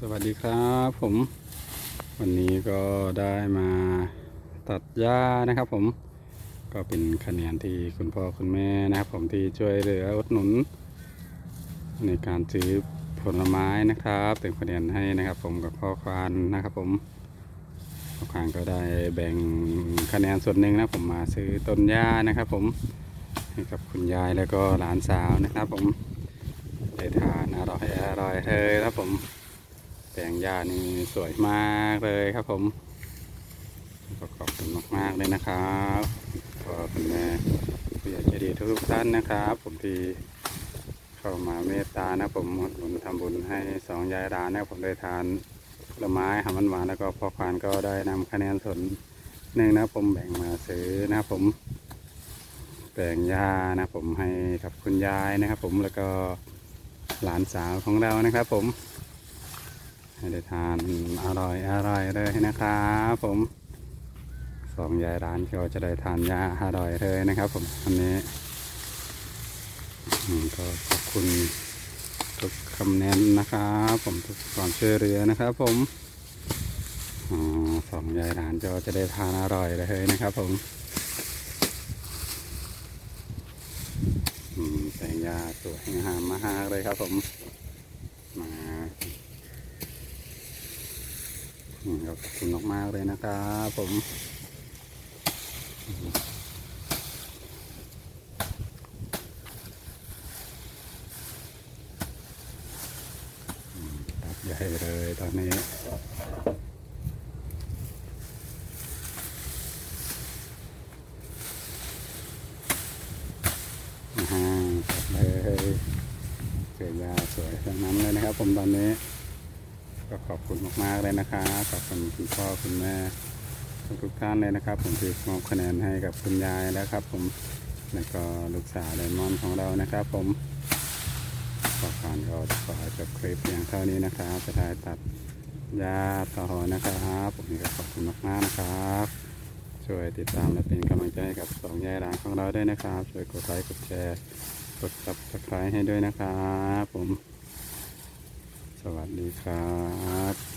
สวัสดีครับผม วันนี้ก็ได้มาตัดหญ้านะครับผมก็เป็นคะแนนที่คุณพ่อคุณแม่นะครับผมที่ช่วยเหลืออุดหนุน ในการซื้อผลไม้นะครับเป็นคะแนนให้นะครับผมกับพ่อควานนะครับผมพ่อควานก็ได้แบ่งคะแนนส่วนหนึ่งนะผมมาซื้อต้นหญ้านะครับผมให้กับคุณยายแล้วก็หลานสาวนะครับผมได้ทานอร่อยอร่อยเลยครับผม แปลงหญ้านี่สวยมากเลยครับผมขอบคุณมากๆเลยนะครับก็คุณแม่ผู้ใหญ่ใจดีทุกท่านนะครับ ผมที่เข้ามาเมตตานะผมอุดหนุนทำบุญให้สองยายร้านนะผมได้ทานผลไม้หามันหวานแล้วก็พ่อควานก็ได้นำคะแนนสนหนึ่งนะผมแบ่งมาซื้อนะผมแปลงหญ้านะผมให้กับคุณยายนะครับ ผมแล้วก็หลานสาวของเรานะครับ ผม ให้ได้ทานอร่อยอร่อยเลยนะครับผมสองยายร้านก็จะได้ทานยาอร่อยเลยนะครับ ผมวันนี้ก็ขอบคุณทุกคำแนะนนะครับ ผมทุกความช่วยเหลือนะครับ ผมอสองยายร้านก็จะได้ทานอร่อยเลยนะครับ ผมอืมแต่งยาสวยงามมากเลยครับ ผมมา อืม ขอบคุณมากๆเลยนะครับผมตัดใหญ่เลยตอนนี้อ่าฮะตัดเลยเกยาสวยทั้งนั้นเลยนะครับผมตอนนี้ ก็ขอบคุณมากๆเลยนะครับขอบคุณคุณพ่อคุณแม่ทุกท่านเลยนะครับ ผมที่มอบคะแนนให้กับคุณยายแล้วครับ ผมแล้วก็ลูกสาวไดมอนของเรานะครับ ผมขอผ่านก็ขอจบคลิปเพียงเท่านี้นะครับจะได้ตัดหญ้าต่อนะครับผมก็ขอบคุณมากๆนะครับ ช่วยติดตามและเป็นกำลังใจให้กับสองยายร้านของเราด้วยนะครับ ช่วยกดไลค์กดแชร์กด subscribe ให้ด้วยนะครับ ผม สวัสดีครับ